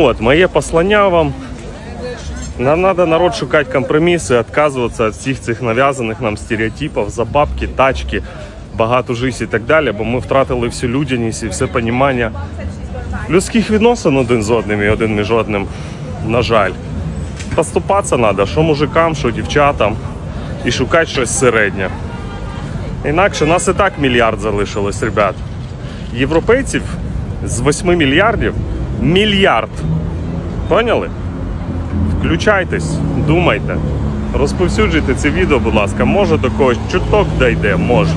От, моє послання вам. Нам треба народ шукати компроміси, відказуватися від всіх цих нав'язаних нам стереотипів за бабки, тачки, багату життя і так далі, бо ми втратили всю людяність і все понімання людських відносин один з одним і один між одним. На жаль. Поступатися треба, що мужикам, що дівчатам, і шукати щось середнє. Інакше нас і так мільярд залишилось, ребят. Європейців з 8 мільярдів мільярд. Поняли? Включайтесь, думайте, розповсюджуйте це відео, будь ласка. Може до когось чуток дійде, може.